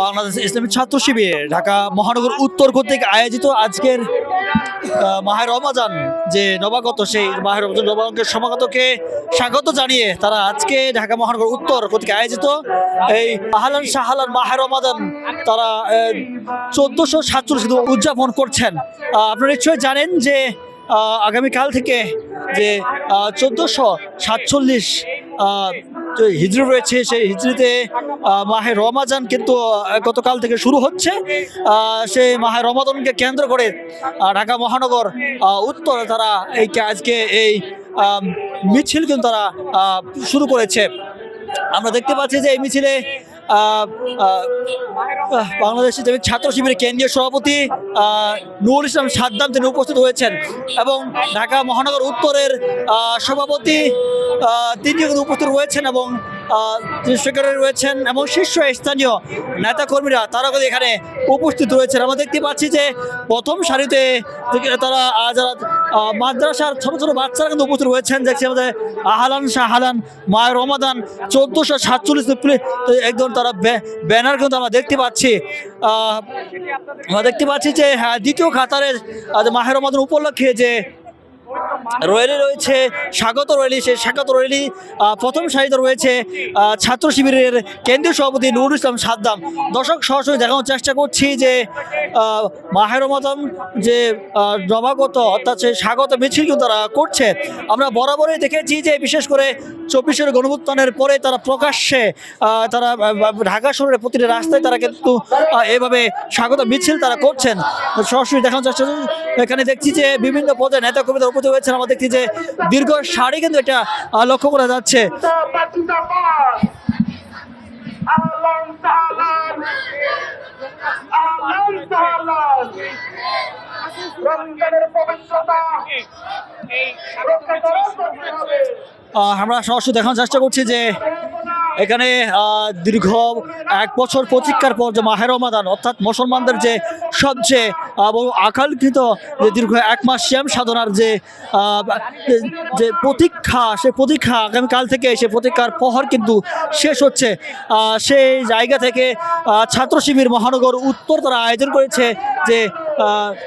বাংলাদেশ ইসলামী ছাত্র শিবির, ঢাকা মহানগর উত্তর কর্তৃক আয়োজিত আজকের মাহের মাহে রমাজান যে নবাগত, সেই মাহের রমজান নবাগতের সমাগতকে স্বাগত জানিয়ে তারা আজকে ঢাকা মহানগর উত্তর কর্তৃক আয়োজিত এই আহলান শাহালান মাহের রমাজান তারা চোদ্দশো সাতচল্লিশ উদযাপন করছেন। আপনারা নিশ্চয়ই জানেন যে আগামীকাল থেকে যে চোদ্দোশো সাতচল্লিশ হিজড়ি রয়েছে, সেই হিজড়িতে মাহে রমাজান কিন্তু গতকাল থেকে শুরু হচ্ছে। সেই মাহে রমাদানকে কেন্দ্র করে ঢাকা মহানগর উত্তরে তারা এই আজকে এই মিছিল কিন্তু তারা শুরু করেছে। আমরা দেখতে পাচ্ছি যে এই মিছিলে আহ, আহ, আহ, বাংলাদেশ ছাত্র শিবিরের কেন্দ্রীয় সভাপতি নুরুল ইসলাম সাদ্দাম তিনি উপস্থিত হয়েছেন এবং ঢাকা মহানগর উত্তরের সভাপতি কিন্তু উপস্থিত রয়েছেন এবং তিনি সেক্রেটারি রয়েছেন এবং শীর্ষ স্থানীয় নেতাকর্মীরা তারা কিন্তু এখানে উপস্থিত রয়েছেন। আমরা দেখতে পাচ্ছি যে প্রথম সারিতে তারা যারা মাদ্রাসার ছোটো ছোটো বাচ্চারা কিন্তু উপস্থিত রয়েছেন। দেখছি আমাদের আহালান শাহালান, মায়ের রমাদান, চোদ্দোশো সাতচল্লিশ একদম তারা ব্যানার কিন্তু আমরা দেখতে পাচ্ছি। দেখতে পাচ্ছি যে হ্যাঁ দ্বিতীয় খাতারে মাহের রমাদান উপলক্ষে যে রয়েলি রয়েছে, স্বাগত রয়েলি সেই স্বাগত রয়েলি প্রথম সারিতে রয়েছে ছাত্র শিবিরের কেন্দ্রীয় সভাপতি নুরুল ইসলাম সাদ্দাম দর্শক, সরাসরি দেখানোর চেষ্টা করছি যে মাহের রমাদান যে নবাগত অর্থাৎ সেই স্বাগত মিছিল কিন্তু তারা করছে আমরা বরাবরই দেখেছি যে, বিশেষ করে চব্বিশের গণভুত্থানের পরে তারা প্রকাশ্যে তারা ঢাকা শহরের প্রতিটি রাস্তায় তারা কিন্তু এভাবে স্বাগত মিছিল তারা করছেন সরাসরি দেখানোর চেষ্টা। এখানে দেখছি যে বিভিন্ন পর্যায়ে নেতা কর্মীদের উপস্থিত হয়েছেন আমরা দেখছি যে দীর্ঘ সারি কিন্তু এটা লক্ষ্য করা যাচ্ছে. রমজানের পবিত্রতা আমরা সরাসরি দেখানোর চেষ্টা করছি যে এখানে দীর্ঘ এক বছর প্রতীক্ষার পর যে মাহের রমাদান, অর্থাৎ মুসলমানদের যে সবচেয়ে বড় আকাঙ্ক্ষিত যে দীর্ঘ এক মাস শ্যাম সাধনার যে যে- প্রতীক্ষা, সে প্রতীক্ষা আগামীকাল থেকে, সে প্রতীক্ষার প্রহর কিন্তু শেষ হচ্ছে। সেই জায়গা থেকে ছাত্র শিবির মহানগর উত্তর তারা আয়োজন করেছে যে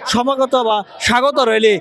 সমাগত বা স্বাগত র্যালি।